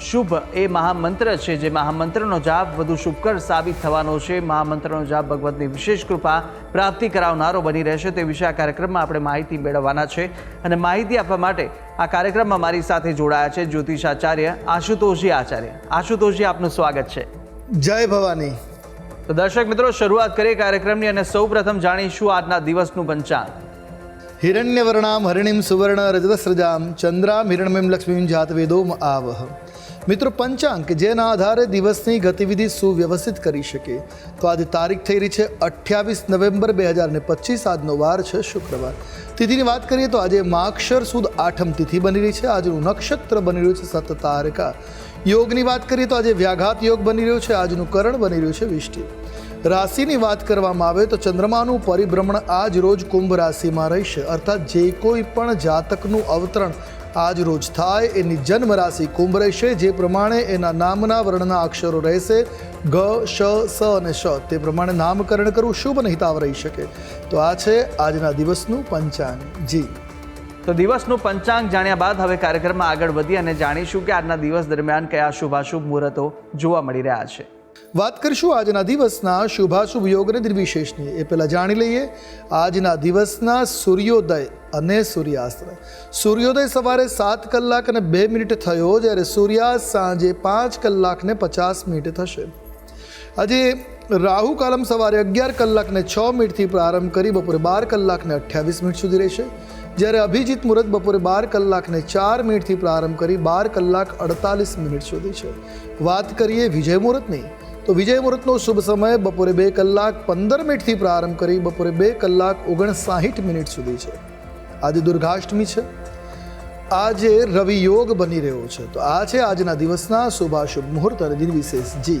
શુભ એ મહામંત્ર છે જે મહામંત્રનો જાપ વધુ શુભકર સાબિત થવાનો છે. મહામંત્રનો જાપ ભગવતની વિશેષ કૃપા પ્રાપ્તિ કરાવનારો બની રહેશે. તે વિશે આ કાર્યક્રમમાં આપણે માહિતી મેળવવાના છે અને માહિતી આપવા માટે આ કાર્યક્રમમાં મારી સાથે જોડાયા છે જ્યોતિષ આચાર્ય આશુતોષજી આચાર્ય. આશુતોષજી આપનું સ્વાગત છે. જય ભવાની. તો દર્શક મિત્રો શરૂઆત કરીએ કાર્યક્રમની અને સૌપ્રથમ જાણીશું આજના દિવસનું પંચાંગ. હિરણ્યવર્ણામ હરિણીમ સુવર્ણ રજવસ્રજામ ચંદ્રામ હિરણમીમ લક્ષ્મીમ જાતવેદોમ આવહ મિત્રો, પંચાંગ જેના આધારે દિવસની ગતિવિધિ સુવ્યવસ્થિત કરી શકે. તો આજે તારીખ થઈ રહી છે અઠ્યાવીસ નવેમ્બર બે હજાર ને પચીસ. આજનો વાર છે શુક્રવાર. તિથિની વાત કરીએ તો આજે માક્ષર સુદ આઠમ તિથિ બની રહી છે. આજનું નક્ષત્ર બની રહ્યું છે સત તારકા. યોગની વાત કરીએ તો આજે વ્યાઘાત યોગ બની રહ્યો છે. આજનું કરણ બની રહ્યું છે વિષ્ટિ. રાશિની વાત કરવામાં આવે તો ચંદ્રમાનું પરિભ્રમણ આજ રોજ કુંભ રાશિમાં રહેશે. અર્થાત જે કોઈ પણ જાતકનું અવતરણ આજ રોજ થાય એની જન્મ રાશિ કુંભ રહેશે. જે પ્રમાણે એના નામના વર્ણના અક્ષરો રહેશે. ગ, શ, સ અને શ. તે પ્રમાણે નામકરણ કરવું શુભ અને હિતાવ રહી શકે. તો આ છે આજના દિવસનું પંચાંગ. જી. તો દિવસનું પંચાંગ જાણ્યા બાદ હવે કાર્યક્રમમાં આગળ વધી અને જાણીશું કે આજના દિવસ દરમિયાન કયા શુભાશુભ મુહૂર્તો જોવા મળી રહ્યા છે. વાત કરીશું આજના દિવસના શુભાશુભ યોગ અને નિર્વિશેષની એ પહેલાં જાણી લઈએ, આજના દિવસના સૂર્યોદય અને સૂર્યાસ્ત. સૂર્યોદય સવારે સાત કલાક અને બે મિનિટ થયો, જ્યારે સૂર્યાસ્ત સાંજે પાંચ કલાક ને પચાસ મિનિટ થશે. આજે રાહુ કાલમ સવારે અગિયાર કલાકને છ મિનિટથી પ્રારંભ કરી બપોરે બાર કલાકને અઠ્યાવીસ મિનિટ સુધી રહેશે. જ્યારે અભિજીત મુહૂર્ત બપોરે બાર કલાકને ચાર મિનિટથી પ્રારંભ કરી બાર કલાક અડતાલીસ મિનિટ સુધી છે. વાત કરીએ વિજય મુહૂર્તની. તો વિજય મુહૂર્તનો શુભ સમય બપોરે બે કલાક પંદર મિનિટથી પ્રારંભ કરી બપોરે બે કલાક ઓગણસાહીઠ મિનિટ સુધી છે. આજે દુર્ગાષ્ટમી છે. આજે રવિ યોગ બની રહ્યો છે. તો આ છે આજના દિવસના શુભાશુભ મુહૂર્ત અને દિન વિશેષ જી.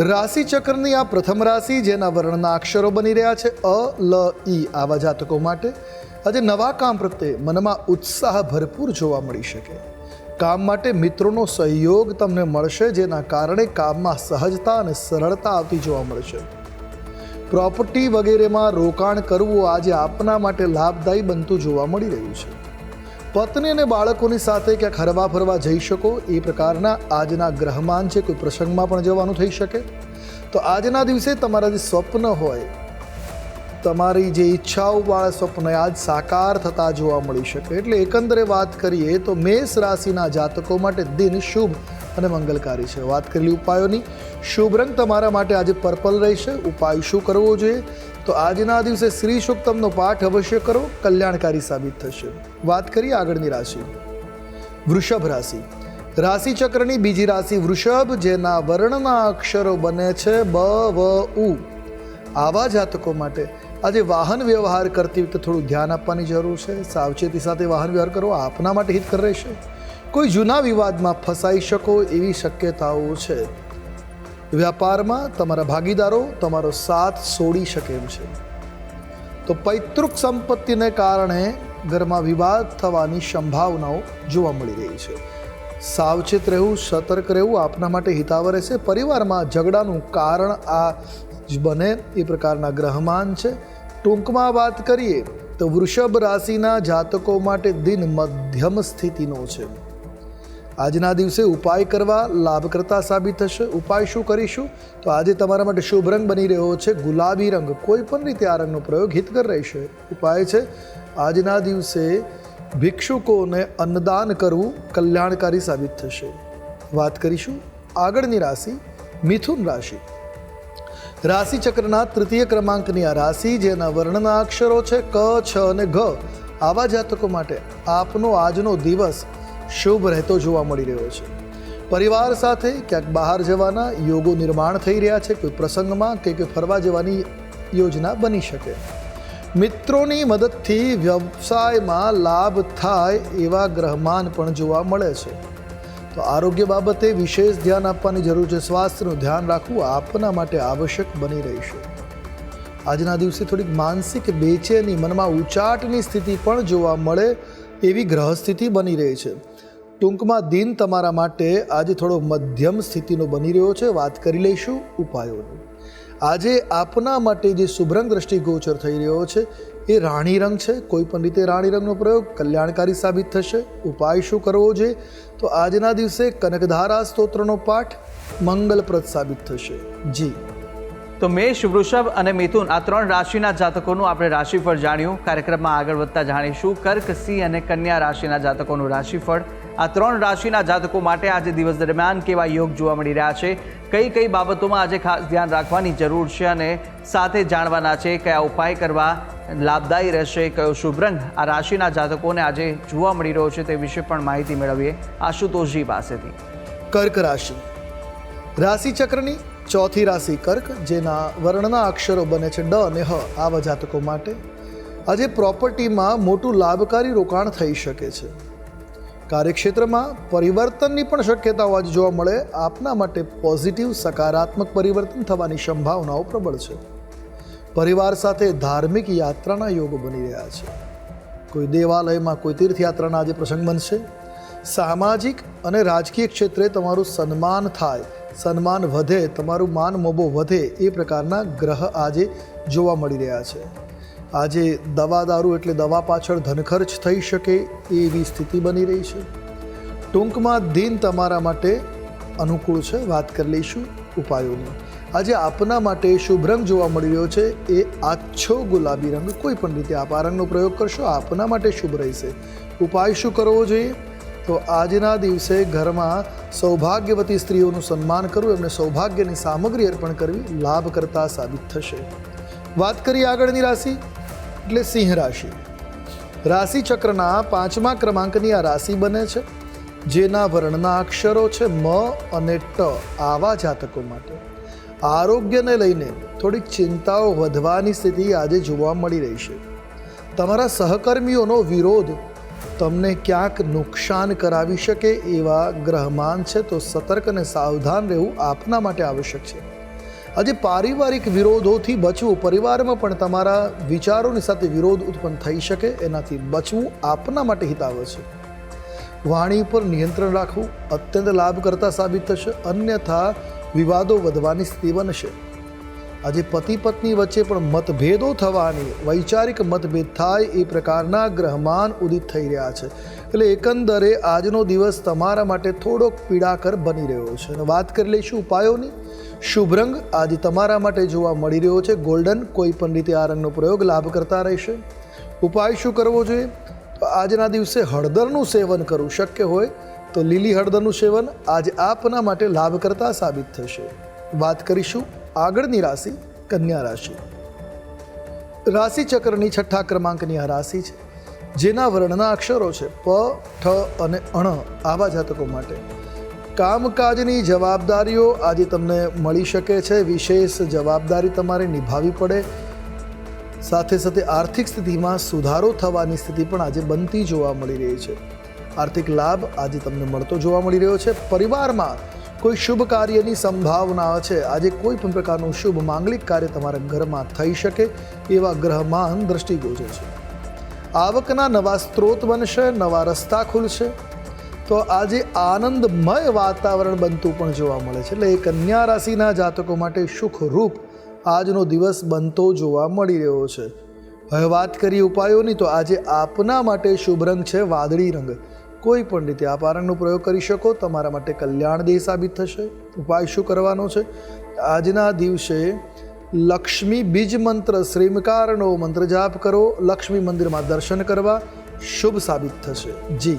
રાશિ ચક્રની આ પ્રથમ રાશિ, જેના વર્ણના અક્ષરો બની રહ્યા છે, અ, લ ઈ આવા જાતકો માટે આજે નવા કામ પ્રત્યે મનમાં ઉત્સાહ ભરપૂર જોવા મળી શકે. કામ માટે મિત્રોનો સહયોગ તમને મળશે, જેના કારણે કામમાં સહજતા અને સરળતા આવતી જોવા મળશે. પ્રોપર્ટી વગેરેમાં રોકાણ કરવું આજે આપના માટે લાભદાયી બનતું જોવા મળી રહ્યું છે. પત્ની અને બાળકોની સાથે ક્યાંક હરવા ફરવા જઈ શકો, એ પ્રકારના આજના ગ્રહમાન છે. કોઈ પ્રસંગમાં પણ જવાનું થઈ શકે. તો આજના દિવસે તમારા જે સ્વપ્ન હોય, તમારી જે ઈચ્છાઓવાળા સ્વપ્ન આજ સાકાર થતા જોવા મળી શકે. એટલે એકંદરે વાત કરીએ તો મેષ રાશિના જાતકો માટે દિન શુભ. અને મંગલકારી છે. વાત કરેલી ઉપાયોની. શુભ રંગ તમારા માટે આજે પર્પલ રહેશે. ઉપાય શું કરવો જોઈએ? તો આજના દિવસે શ્રી સુક્તમનો પાઠ અવશ્ય કરો. કલ્યાણકારી સાબિત થશે. વાત કરીએ આગળની રાશિ. વૃષભ રાશિ. રાશિ ચક્રની બીજી રાશિ વૃષભ, જેના વર્ણના અક્ષરો બને છે બ, વ, ઉ. આવા જાતકો માટે આજે વાહન વ્યવહાર કરતી વખતે થોડું ધ્યાન આપવાની જરૂર છે. સાવચેતી સાથે વાહન વ્યવહાર કરવો આપના માટે હિતકર રહેશે. કોઈ જૂના વિવાદમાં ફસાઈ શકો એવી શક્યતાઓ છે? વ્યાપારમાં તમારા ભાગીદારો તમારો સાથ છોડી શકે એમ છે. તો પૈતૃક સંપત્તિને કારણે ઘરમાં વિવાદ થવાની સંભાવનાઓ જોવા મળી રહી છે. સાવચેત રહેવું, સતર્ક રહેવું આપના માટે હિતાવહ રહેશે. પરિવારમાં ઝઘડાનું કારણ આ જ બને, એ પ્રકારના ગ્રહમાન છે. ટૂંકમાં વાત કરીએ તો વૃષભ રાશિના જાતકો માટે દિન મધ્યમ સ્થિતિનો છે. આજના દિવસે ઉપાય કરવા લાભકર્તા સાબિત થશે. ઉપાય શું કરીશું? તો આજે તમારા માટે શુભ રંગ બની રહ્યો છે. ગુલાબી રંગ. કોઈ પણ રીતે આ રંગનો પ્રયોગ હિતકર રહેશે. ઉપાય છે, આજના દિવસે ભિક્ષુકોને અન્નદાન કરવું કલ્યાણકારી સાબિત થશે. વાત કરીશું આગળની રાશિ, મિથુન રાશિ. રાશિ ચક્રના તૃતીય ક્રમાંકની આ રાશિ, જેના વર્ણના અક્ષરો છે ક, છ અને ઘ. આવા જાતકો માટે આપનો આજનો દિવસ શુભ રહેતો જોવા મળી રહ્યો છે. પરિવાર સાથે ક્યાંક બહાર જવાના યોગો નિર્માણ થઈ રહ્યા છે. કોઈ પ્રસંગમાં કે કોઈ ફરવા જવાની યોજના બની શકે. મિત્રોની મદદથી વ્યવસાયમાં લાભ થાય એવા ગ્રહમાન પણ જોવા મળે છે. તો આરોગ્ય બાબતે વિશેષ ધ્યાન આપવાની જરૂર છે. સ્વાસ્થ્યનું ધ્યાન રાખવું આપના માટે આવશ્યક બની રહેશે આજના દિવસે થોડીક માનસિક બેચેની મનમાં ઉચાટની સ્થિતિ પણ જોવા મળે એવી ગ્રહસ્થિતિ બની રહી છે. ટૂંકમાં દિન તમારા માટે આજે થોડો મધ્યમ સ્થિતિનો બની રહ્યો છે. વાત કરી લઈશું ઉપાયોની. આજે આપના માટે જે શુભરંગ દ્રષ્ટિગોચર થઈ રહ્યો છે એ રાણી રંગ છે. કોઈ પણ રીતે રાણી રંગનો પ્રયોગ કલ્યાણકારી સાબિત થશે. ઉપાય શું કરવો જોઈએ? તો આજના દિવસે કનકધારા સ્તોત્રનો પાઠ મંગલપ્રદ સાબિત થશે. જી. તો મેષ, વૃષભ અને મિથુન આ ત્રણ રાશિના જાતકોનું આપણે રાશિફળ જાણ્યું. કાર્યક્રમમાં આગળ વધતા જાણીશું. કર્ક, સિંહ અને કન્યા રાશિના જાતકોનું રાશિફળ આ ત્રણ રાશિના જાતકો માટે આજે દિવસ દરમિયાન કેવા યોગ જોવા મળી રહ્યા છે? કઈ કઈ બાબતોમાં આજે ખાસ ધ્યાન રાખવાની જરૂર છે અને સાથે જાણવાના છે કયા ઉપાય કરવા લાભદાયી રહેશે, કયો શુભ રંગ આ રાશિના જાતકોને આજે જોવા મળી રહ્યો છે તે વિશે પણ માહિતી મેળવીએ આશુતોષજી પાસેથી. કર્ક રાશિ. રાશિ ચક્રની ચોથી રાશિ કર્ક, જેના વર્ણના અક્ષરો બને છે ડ અને હ આવા જાતકો માટે આજે પ્રોપર્ટીમાં મોટું લાભકારી રોકાણ થઈ શકે છે. કાર્યક્ષેત્રમાં પરિવર્તનની પણ શક્યતાઓ આજે જોવા મળે. આપના માટે પોઝિટિવ, સકારાત્મક પરિવર્તન થવાની સંભાવનાઓ પ્રબળ છે. પરિવાર સાથે ધાર્મિક યાત્રાના યોગો બની રહ્યા છે. કોઈ દેવાલયમાં કોઈ તીર્થયાત્રાના આજે પ્રસંગ બનશે. સામાજિક અને રાજકીય ક્ષેત્રે તમારું સન્માન થાય, સન્માન વધે, તમારું માન મોભો વધે એ પ્રકારના ગ્રહ આજે જોવા મળી રહ્યા છે. આજે દવા દારૂ એટલે દવા પાછળ ધનખર્ચ થઈ શકે એવી સ્થિતિ બની રહી છે. ટૂંકમાં દિન તમારા માટે અનુકૂળ છે. વાત કરી લઈશું ઉપાયોની. આજે આપના માટે શુભ રંગ જોવા મળી રહ્યો છે. એ આછો ગુલાબી રંગ. કોઈ પણ રીતે આપ આ રંગનો પ્રયોગ કરશો, આપના માટે શુભ રહેશે. ઉપાય શું કરવો જોઈએ? તો આજના દિવસે ઘરમાં સૌભાગ્યવતી સ્ત્રીઓનું સન્માન કરવું, એમને સૌભાગ્યની સામગ્રી અર્પણ કરવી લાભકર્તા સાબિત થશે. વાત કરીએ આગળની રાશિ. એટલે સિંહ રાશિ. રાશિ ચક્રના પાંચમા ક્રમાંકની આ રાશિ બને છે, જેના વર્ણના અક્ષરો છે મ અને ટ આવા જાતકો માટે. આરોગ્યને લઈને થોડીક ચિંતાઓ વધવાની સ્થિતિ આજે જોવા મળી રહી છે. તમારા સહકર્મીઓનો વિરોધ તમને ક્યાંક નુકસાન કરાવી શકે એવા ગ્રહમાન છે, તો સતર્ક અને સાવધાન રહેવું આપના માટે આવશ્યક છે. આજે પારિવારિક વિરોધોથી બચવું, પરિવારમાં પણ તમારા વિચારોની સાથે વિરોધ ઉત્પન્ન થઈ શકે, એનાથી બચવું આપના માટે હિતાવ છે. વાણી પર નિયંત્રણ રાખવું અત્યંત લાભકર્તા સાબિત થશે, અન્યથા વિવાદો વધવાની સ્થિતિ બનશે. આજે પતિ પત્ની વચ્ચે પણ મતભેદો થવાની, વૈચારિક મતભેદ થાય એ પ્રકારના ગ્રહમાન ઉદિત થઈ રહ્યા છે. એટલે એકંદરે આજનો દિવસ તમારા માટે થોડોક પીડાકર બની રહ્યો છે. અને વાત કરી લઈશું ઉપાયોની. શુભ રંગ આજે તમારા માટે જોવા મળી રહ્યો છે. ગોલ્ડન કોઈ પણ રીતે આ રંગનો પ્રયોગ લાભ કરતા રહેશે. ઉપાય શું કરવો જોઈએ? તો આજના દિવસે હળદરનું સેવન કરવું શક્ય હોય તો લીલી હળદરનું સેવન આજ આપના માટે લાભકર્તા સાબિત થશે. વાત કરીશું આગળની રાશિ કન્યા રાશિ. રાશિ ચક્રની છઠ્ઠા ક્રમાંકની આ રાશિ છે, જેના વર્ણના અક્ષરો છે પ, ઠ અને અણ આવા જાતકો માટે. કામકાજની જવાબદારીઓ આજે તમને મળી શકે છે, વિશેષ જવાબદારી તમારે નિભાવવી પડે. સાથે સાથે આર્થિક સ્થિતિમાં સુધારો થવાની સ્થિતિ પણ આજે બનતી જોવા મળી રહી છે. આર્થિક લાભ આજે તમને મળતો જોવા મળી રહ્યો છે. પરિવારમાં કોઈ શુભ કાર્યની સંભાવના છે? આજે કોઈ પણ પ્રકારનું શુભ માંગલિક કાર્ય તમારા ઘરમાં થઈ શકે એવા ગ્રહમાન દ્રષ્ટિગોચર છે. આવકના નવા સ્ત્રોત બનશે, નવા રસ્તા ખુલશે. તો આજે આનંદમય વાતાવરણ બનતું પણ જોવા મળે છે. એટલે એ કન્યા રાશિના જાતકો માટે સુખરૂપ આજનો દિવસ બનતો જોવા મળી રહ્યો છે. હવે વાત કરીએ ઉપાયોની. તો આજે આપના માટે શુભ રંગ છે વાદળી રંગ. કોઈ પણ રીતે આ પારંગનો પ્રયોગ કરી શકો, તમારા માટે કલ્યાણદેહ સાબિત થશે, ઉપાય શું કરવાનો છે? આજના દિવસે લક્ષ્મી બીજ મંત્ર, શ્રીમકારનો મંત્ર જાપ કરો, લક્ષ્મી મંદિરમાં દર્શન કરવા શુભ સાબિત થશે. જી.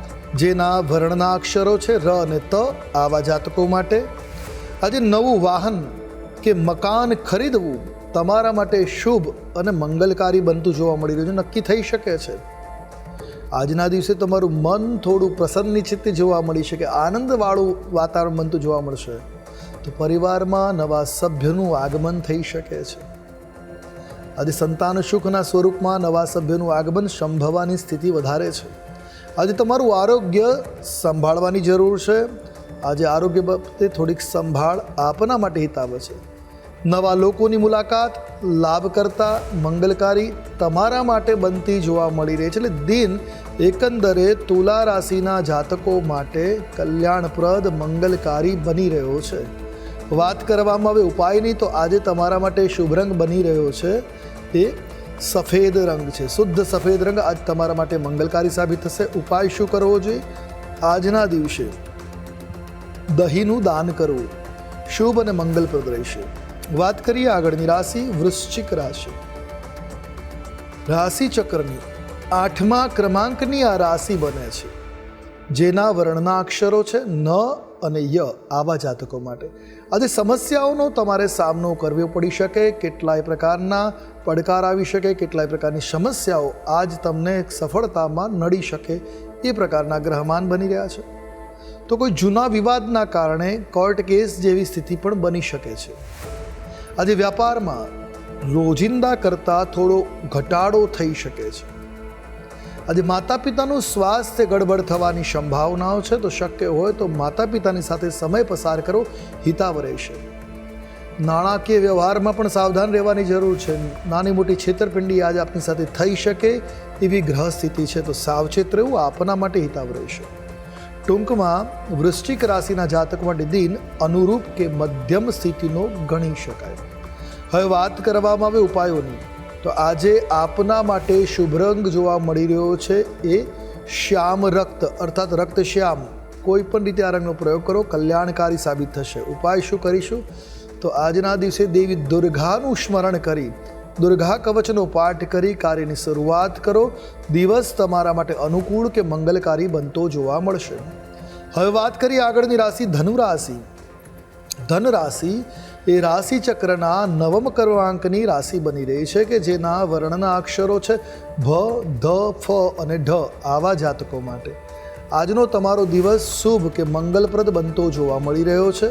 જેના વર્ણના અક્ષરો છે ર અને ત આવા જાતકો માટે. આજે નવું વાહન કે મકાન ખરીદવું તમારા માટે શુભ અને મંગલકારી બનતું જોવા મળી રહ્યું છે, નક્કી થઈ શકે છે. આજના દિવસે તમારું મન થોડું પ્રસન્નચિત્ત જોવા મળી શકે, આનંદવાળું વાતાવરણ બનતું જોવા મળશે. તો પરિવારમાં નવા સભ્યનું આગમન થઈ શકે છે. આજે સંતાન સુખના સ્વરૂપમાં નવા સભ્યનું આગમન સંભવવાની સ્થિતિ વધારે છે. આજે તમારું આરોગ્ય સંભાળવાની જરૂર છે. આજે આરોગ્ય બાબતે થોડીક સંભાળ આપના માટે હિતાવે છે. નવા લોકોની મુલાકાત લાભ કરતા મંગલકારી તમારા માટે બનતી જોવા મળી રહી છે. એટલે દિન એકંદરે તુલા રાશિના જાતકો માટે કલ્યાણપ્રદ, મંગલકારી બની રહ્યો છે. વાત કરવામાં આવે ઉપાયની, તો આજે તમારા માટે શુભ રંગ બની રહ્યો છે. એ સફેદ રંગ છે. શુદ્ધ સફેદ રંગ આજ તમારા માટે મંગલકારી સાબિત થશે. ઉપાય શું કરવો જોઈએ? આજના દિવસે દહીંનું દાન કરવું. શુભ અને મંગલપ્રદ રહેશે. વાત કરીએ આગળની રાશિ, વૃશ્ચિક રાશિ. રાશિ ચક્રની આઠમા ક્રમાંકની આ રાશિ બને છે. જેના વર્ણના અક્ષરો છે ન અને ય આવા જાતકો માટે. આજે સમસ્યાઓનો તમારે સામનો કરવો પડી શકે, કેટલાય પ્રકારના પડકાર આવી શકે, કેટલાય પ્રકારની સમસ્યાઓ આજ તમને સફળતામાં નડી શકે એ પ્રકારના ગ્રહમાન બની રહ્યા છે. તો કોઈ જૂના વિવાદના કારણે કોર્ટ કેસ જેવી સ્થિતિ પણ બની શકે છે. આજે વ્યાપારમાં રોજિંદા કરતાં થોડો ઘટાડો થઈ શકે છે. આજે માતા પિતાનું સ્વાસ્થ્ય ગડબડ થવાની સંભાવનાઓ છે, તો શક્ય હોય તો માતા પિતાની સાથે સમય પસાર કરો હિતાવ રહેશે. નાણાકીય વ્યવહારમાં પણ સાવધાન રહેવાની જરૂર છે. નાની મોટી છેતરપિંડી આજ આપની સાથે થઈ શકે એવી ગ્રહ સ્થિતિ છે, તો સાવચેત રહેવું આપના માટે હિતાવ રહેશે. ટૂંકમાં, વૃશ્ચિક રાશિના જાતક માટે દિન અનુરૂપ કે મધ્યમ સ્થિતિનો ગણી શકાય. હવે વાત કરવામાં આવે ઉપાયોની. તો આજે આપના માટે શુભ રંગ જોવા મળી રહ્યો છે એ શ્યામ રક્ત, અર્થાત રક્ત શ્યામ. કોઈ પણ રીતે આ રંગનો પ્રયોગ કરો, કલ્યાણકારી સાબિત થશે. ઉપાય શું કરીશું? તો આજના દિવસે દેવી દુર્ગાનું સ્મરણ કરી, દુર્ગા કવચનો પાઠ કરી કાર્યની શરૂઆત કરો. દિવસ તમારા માટે અનુકૂળ કે મંગલકારી બનતો જોવા મળશે. હવે વાત કરીએ આગળની રાશિ, ધનુ રાશિ. ધન રાશિ એ રાશિ ચક્રના નવમ કર્માંકની રાશિ બની રહી છે કે જેના વર્ણના અક્ષરો છે ભ, ધ, ફ અને ઢ આવા જાતકો માટે. આજનો તમારો દિવસ શુભ કે મંગલપ્રદ બનતો જોવા મળી રહ્યો છે.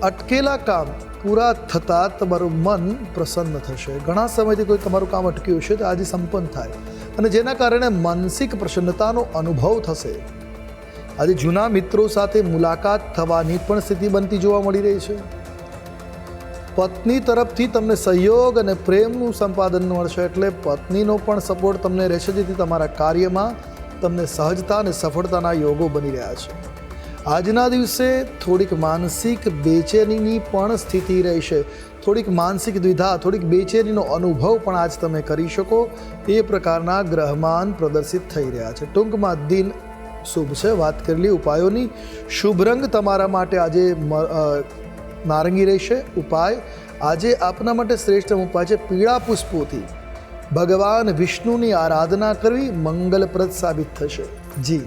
અટકેલા કામ પૂરા થતાં તમારું મન પ્રસન્ન થશે. ઘણા સમયથી કોઈ તમારું કામ અટક્યું છે તો આજે સંપન્ન થાય અને જેના કારણે માનસિક પ્રસન્નતાનો અનુભવ થશે. આજે જૂના મિત્રો સાથે મુલાકાત થવાની પણ સ્થિતિ બનતી જોવા મળી રહી છે. પત્ની તરફથી તમને સહયોગ અને પ્રેમનું સંપાદન મળશે એટલે પત્નીનો પણ સપોર્ટ તમને રહેશે, જેથી તમારા કાર્યમાં તમને સહજતા અને સફળતાના યોગો બની રહ્યા છે. આજના દિવસે થોડીક માનસિક બેચેનીની પણ સ્થિતિ રહેશે. થોડીક માનસિક દ્વિધા, થોડીક બેચેનીનો અનુભવ પણ આજ તમે કરી શકો. એ પ્રકારના ગ્રહમાન પ્રદર્શિત થઈ રહ્યા છે. ટૂંકમાં દિન શુભ છે. વાત કરેલી ઉપાયોની. શુભ રંગ તમારા માટે આજે નારંગી રહેશે. ઉપાય આજે આપના માટે શ્રેષ્ઠ ઉપાય છે પીળા પુષ્પોથી. ભગવાન વિષ્ણુની આરાધના કરવી મંગલપ્રદ સાબિત થશે. જી.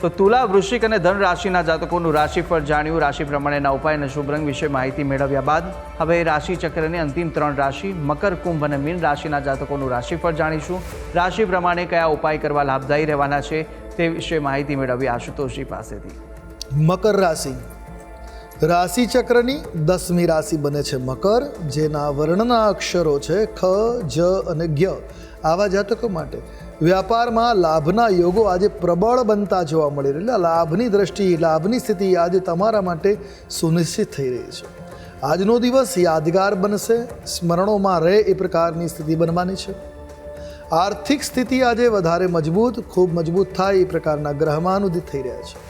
તો તુલા વૃશ્ચિક અને ધન રાશિના જાતકોનું રાશિફળ જાણ્યું. રાશિ પ્રમાણેના ઉપાય અને શુભ રંગ વિશે માહિતી મેળવ્યા બાદ હવે રાશિ ચક્રની અંતિમ ત્રણ રાશિ મકર કુંભ અને મીન રાશિના જાતકોનું રાશિફળ જાણીશું. રાશિ પ્રમાણે કયા ઉપાય કરવા લાભદાયી રહેવાના છે તે વિશે માહિતી મેળવી આશુતોષજી પાસેથી. મકર રાશિ. રાશિ ચક્રની દસમી રાશિ બને છે મકર, જેના વર્ણના અક્ષરો છે ખ, જ અને જ્ઞ આવા જાતકો માટે વ્યાપારમાં લાભના યોગો આજે પ્રબળ બનતા જોવા મળી રહ્યા લાભની દ્રષ્ટિ, લાભની સ્થિતિ આજે તમારા માટે સુનિશ્ચિત થઈ રહી છે. આજનો દિવસ યાદગાર બનશે. સ્મરણોમાં રહે એ પ્રકારની સ્થિતિ બનવાની છે. આર્થિક સ્થિતિ આજે વધારે મજબૂત, ખૂબ મજબૂત થાય એ પ્રકારના ગ્રહમાં અનુદિત થઈ રહ્યા છે.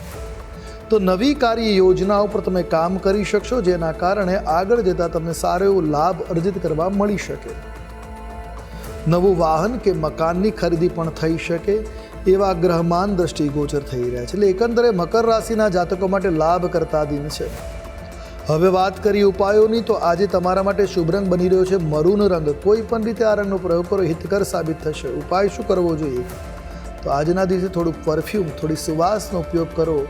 તો નવી કાર્ય યોજનાઓ પર તમે કામ કરી શકશો, જેના કારણે આગળ જતાં તમને સારો એવો લાભ અર્જિત કરવા મળી શકે. નવું વાહન કે મકાનની ખરીદી પણ થઈ શકે, એવા ગ્રહમાન દ્રષ્ટિગોચર થઈ રહ્યા છે. એટલે એકંદરે મકર રાશિના જાતકો માટે લાભ કરતા દિન છે. હવે વાત કરીએ ઉપાયોની, તો આજે તમારા માટે શુભ રંગ બની રહ્યો છે, મરૂન રંગ. કોઈ પણ રીતે આ રંગનો પ્રયોગ કરો, હિતકર સાબિત થશે. ઉપાય શું કરવો જોઈએ? તો આજના દિવસે થોડું પરફ્યુમ થોડી સુવાસનો ઉપયોગ કરો.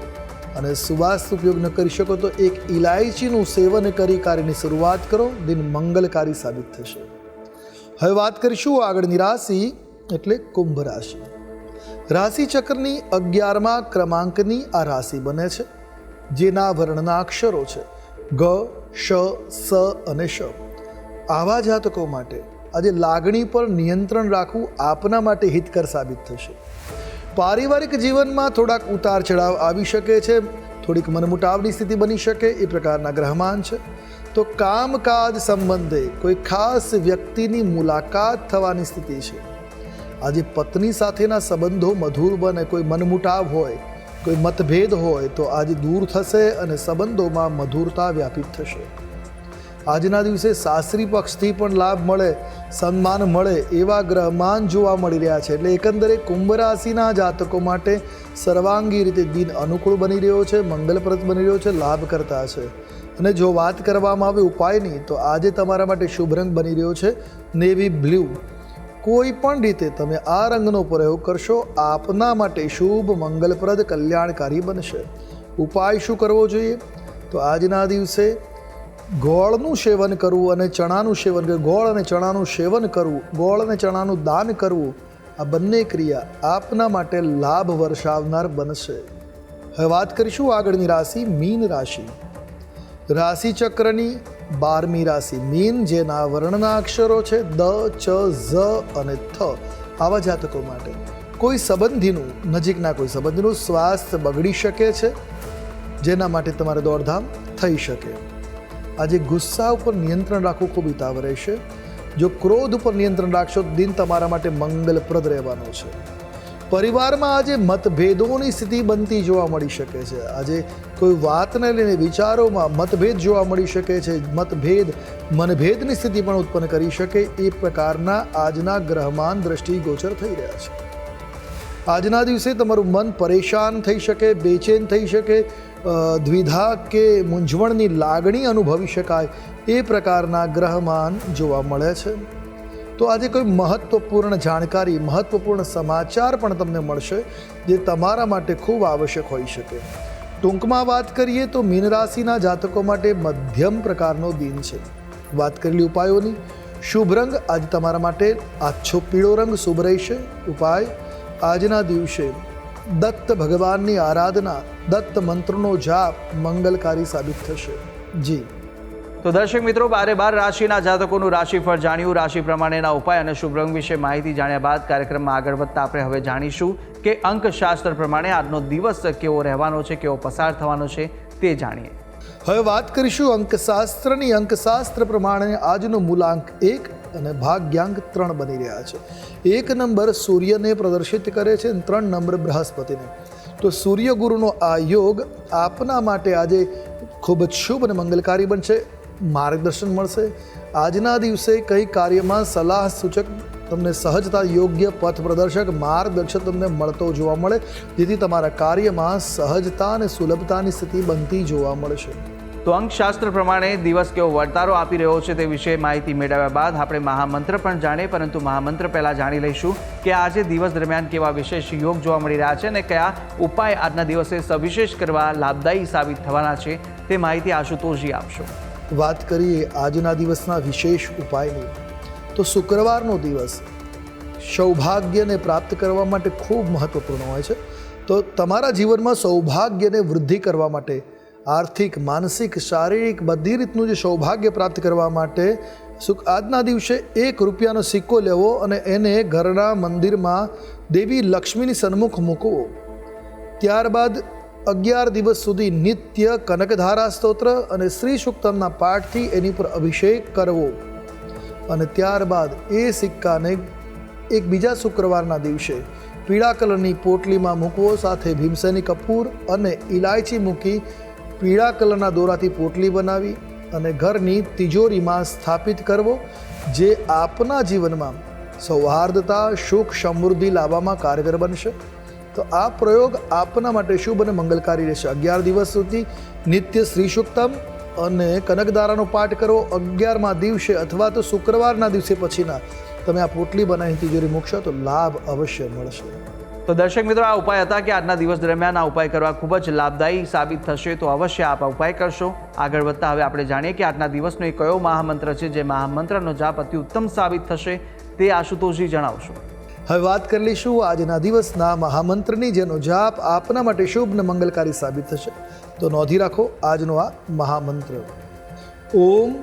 અને સુવાસ ઉપયોગ ન કરી શકો તો એક ઇલાયચીનું સેવન કરી કાર્યની શરૂઆત કરો. દિન મંગલકારી સાબિત થશે. હવે વાત કરીશું આગળની રાશિ, એટલે કુંભ રાશિ. રાશિ ચક્રની અગિયારમા ક્રમાંકની આ રાશિ બને છે, જેના વર્ણના અક્ષરો છે, ગ, શ, સ અને શ. આવા જાતકો માટે આજે લાગણી પર નિયંત્રણ રાખવું આપના માટે હિતકર સાબિત થશે. પારિવારિક જીવનમાં થોડાક ઉતાર ચઢાવ આવી શકે છે. થોડીક મનમુટાવની સ્થિતિ બની શકે, એ પ્રકારના ગ્રહમાન છે. તો કામકાજ સંબંધે કોઈ ખાસ વ્યક્તિની મુલાકાત થવાની સ્થિતિ છે. આજે પત્ની સાથેના સંબંધો મધુર બને, કોઈ મનમુટાવ હોય, કોઈ મતભેદ હોય, તો આજે દૂર થશે અને સંબંધોમાં મધુરતા વ્યાપિત થશે. આજના દિવસે સાસરી પક્ષથી પણ લાભ મળે, સન્માન મળે એવા ગ્રહમાન જોવા મળી રહ્યા છે. એટલે એકંદરે કુંભ રાશિના જાતકો માટે સર્વાંગી રીતે દિન અનુકૂળ બની રહ્યો છે, મંગલપ્રદ બની રહ્યો છે લાભ કરતા છે. અને જો વાત કરવામાં આવે ઉપાયની, તો આજે તમારા માટે શુભ રંગ બની રહ્યો છે, નેવી બ્લુ. કોઈ પણ રીતે તમે આ રંગનો પ્રયોગ કરશો, આપના માટે શુભ, મંગલપ્રદ, કલ્યાણકારી બનશે. ઉપાય શું કરવો જોઈએ? તો આજના દિવસે ગોળનું સેવન કરવું અને ચણાનું સેવન કરવું, ગોળ અને ચણાનું સેવન કરવું, ગોળ અને ચણાનું દાન કરવું, આ બંને ક્રિયા આપના માટે લાભ વર્ષાવનાર બનશે. હવે વાત કરીશું આગળની રાશિ, મીન રાશિ. રાશિ ચક્રની બારમી રાશિ, મીન જેના વર્ણના અક્ષરો છે દ, ચ, ઝ અને થ, આવા જાતકો માટે. કોઈ સંબંધીનું, નજીકના કોઈ સંબંધીનું સ્વાસ્થ્ય બગડી શકે છે, જેના માટે તમારે દોડધામ થઈ શકે. આજે ગુસ્સા ઉપર નિયંત્રણ રાખવું ખૂબ હિતાવ રહેશે. જો ક્રોધ ઉપર નિયંત્રણ રાખશો તો દિન તમારા માટે મંગલપ્રદ રહેવાનો છે. પરિવારમાં આજે મતભેદોની સ્થિતિ બનતી જોવા મળી શકે છે. આજે કોઈ વાતને લઈને વિચારોમાં મતભેદ જોવા મળી શકે છે. મતભેદ, મનભેદની સ્થિતિ પણ ઉત્પન્ન કરી શકે. એ પ્રકારના આજના ગ્રહમાન દ્રષ્ટિગોચર થઈ રહ્યા છે. આજના દિવસે તમારું મન પરેશાન થઈ શકે, બેચેન થઈ શકે. દ્વિધા કે મૂંઝવણની લાગણી અનુભવી શકાય એ પ્રકારના ગ્રહમાન જોવા મળે છે. તો આજે કોઈ મહત્વપૂર્ણ જાણકારી, મહત્વપૂર્ણ સમાચાર પણ તમને મળશે જે તમારા માટે ખૂબ આવશ્યક હોઈ શકે. ટૂંકમાં વાત કરીએ તો મીન રાશિના જાતકો માટે મધ્યમ પ્રકારનો દિન છે. વાત કરેલી ઉપાયોની. શુભ રંગ આજે તમારા માટે આછો પીળો રંગ, શુભ રહેશે. ઉપાય, આજના દિવસે દત્ત ભગવાનની આરાધના દત્ત મંત્રનો જાપ મંગલકારી સાબિત થશે. જી. તો દર્શક મિત્રો બારે બાર રાશિના જાતકોનું રાશિફળ જાણ્યું. રાશિ પ્રમાણેના ઉપાય અને શુભ રંગ વિશે માહિતી જાણ્યા બાદ કાર્યક્રમમાં આગળ વધતા આપણે હવે જાણીશું કે અંકશાસ્ત્ર પ્રમાણે આજનો દિવસ કેવો રહેવાનો છે કેવો પસાર થવાનો છે તે જાણીએ. હવે વાત કરીશું અંકશાસ્ત્રની. અંકશાસ્ત્ર પ્રમાણે આજનો મૂલાંક એક અને ભાગ્યાંક ત્રણ બની રહ્યા છે. એક નંબર સૂર્યને પ્રદર્શિત કરે છે અને ત્રણ નંબર બૃહસ્પતિને. તો સૂર્ય ગુરુનો આ યોગ આપના માટે આજે ખૂબ જ શુભ અને મંગલકારી બનશે. માર્ગદર્શન મળશે. આજના દિવસે કઈ કાર્યમાં સલાહ સૂચક તમને સહજતા યોગ્ય પથ પ્રદર્શક માર્ગદર્શક તમને મળતો જોવા મળે, જેથી તમારા કાર્યમાં સહજતા અને સુલભતાની સ્થિતિ બનતી જોવા મળશે. તો અંકશાસ્ત્ર પ્રમાણે દિવસ કેવો વર્તારો આપી રહ્યો છે તે વિશે માહિતી મેળવ્યા બાદ આપણે મહામંત્ર પણ જાણીએ, પરંતુ મહામંત્ર પહેલાં જાણી લઈશું કે આજે દિવસ દરમિયાન કેવા વિશેષ યોગ જોવા મળી રહ્યા છે અને કયા ઉપાય આજના દિવસે સવિશેષ કરવા લાભદાયી સાબિત થવાના છે તે માહિતી આશુતોષજી આપશો. વાત કરીએ આજના દિવસના વિશેષ ઉપાયની. તો શુક્રવારનો દિવસ સૌભાગ્યને પ્રાપ્ત કરવા માટે ખૂબ મહત્વપૂર્ણ હોય છે. તો તમારા જીવનમાં સૌભાગ્યને વૃદ્ધિ કરવા માટે આર્થિક, માનસિક, શારીરિક બધી રીતનું જે સૌભાગ્ય પ્રાપ્ત કરવા માટે સુખ આજના દિવસે એક રૂપિયાનો સિક્કો લેવો અને એને ઘરના મંદિરમાં દેવી લક્ષ્મીની સન્મુખ મૂકવો. ત્યારબાદ અગિયાર દિવસ સુધી નિત્ય કનકધારા સ્તોત્ર અને શ્રી સુક્તમના પાઠથી એની પર અભિષેક કરવો. અને ત્યારબાદ એ સિક્કાને એક બીજા શુક્રવારના દિવસે પીળા કલરની પોટલીમાં મૂકવો, સાથે ભીમસેની કપૂર અને ઇલાયચી મૂકી પીળા કલરના દોરાથી પોટલી બનાવી અને ઘરની તિજોરીમાં સ્થાપિત કરવો, જે આપના જીવનમાં સૌહાર્દતા, સુખ સમૃદ્ધિ લાવવામાં કારગર બનશે. તો આ પ્રયોગ આપના માટે શુભ અને મંગલકારી રહેશે. અગિયાર દિવસ સુધી નિત્ય શ્રી સુક્તમ અને કનકદારાનો પાઠ કરો. અગિયારમાં દિવસે અથવા તો શુક્રવારના દિવસે પછીના તમે આ પોટલી બનાવીને તિજોરી મૂકશો તો લાભ અવશ્ય મળશે. તો દર્શક મિત્રો, આ ઉપાય હતા કે આજના દિવસ દરમિયાન આ ઉપાય કરવા ખૂબ જ લાભદાયી સાબિત થશે, તો અવશ્ય આપ ઉપાય કરશો. આગળ વધતા હવે આપણે જાણીએ કે આજના દિવસનો એ કયો મહામંત્ર છે જે મહામંત્રનો જાપ અતિ ઉત્તમ સાબિત થશે તે આશુતોષજી જણાવશો. હવે વાત કરી લઈશું આજના દિવસના મહામંત્રની, જેનો જાપ આપના માટે શુભ ને મંગલકારી સાબિત થશે. તો નોંધી રાખો આજનો આ મહામંત્ર. ઓમ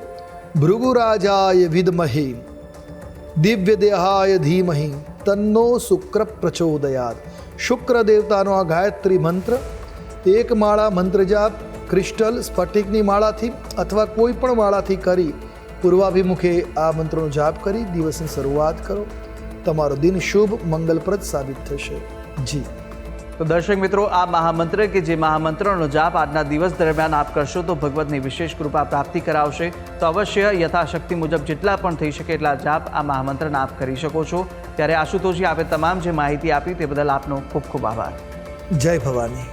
ભૃગુરાજાય વિદમહી. દિવ્ય દેહાય ધીમહી. તન્નો શુક્ર પ્રચોદયાત શુક્ર દેવતાનો આ ગાયત્રી મંત્ર એક માળા મંત્ર જાપ ક્રિસ્ટલ સ્ફટિકની માળાથી અથવા કોઈ પણ માળાથી કરી પૂર્વાભિમુખે આ મંત્રનો જાપ કરી દિવસની શરૂઆત કરો તમારો દિન શુભ મંગલપ્રદ સાબિત થશે જી તો દર્શક મિત્રો આ મહામંત્ર કે જે મહામંત્રનો જાપ આજના દિવસ દરમિયાન આપ કરશો તો ભગવતની વિશેષ કૃપા પ્રાપ્તિ કરાવશે તો અવશ્ય યથાશક્તિ મુજબ જેટલા પણ થઈ શકે એટલા જાપ આ મહામંત્રના આપ કરી શકો છો ત્યારે આશુતોષજી આપે તમામ જે માહિતી આપી તે બદલ આપનો ખૂબ ખૂબ આભાર. જય ભવાની.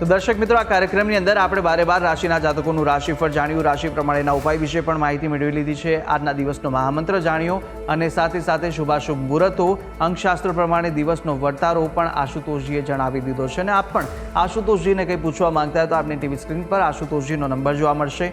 તો દર્શક મિત્રો આ કાર્યક્રમની અંદર આપણે બારે બાર રાશિના જાતકોનું રાશિફળ જાણ્યું. રાશિ પ્રમાણેના ઉપાય વિશે પણ માહિતી મેળવી લીધી છે. આજના દિવસનો મહામંત્ર જાણ્યો અને સાથે સાથે શુભાશુભ મુહૂર્તો અંકશાસ્ત્ર પ્રમાણે દિવસનો વર્તારો પણ આશુતોષજીએ જણાવી દીધો છે. અને આપ પણ આશુતોષજીને કંઈ પૂછવા માંગતા હોય તો આપની ટીવી સ્ક્રીન પર આશુતોષજીનો નંબર જોવા મળશે.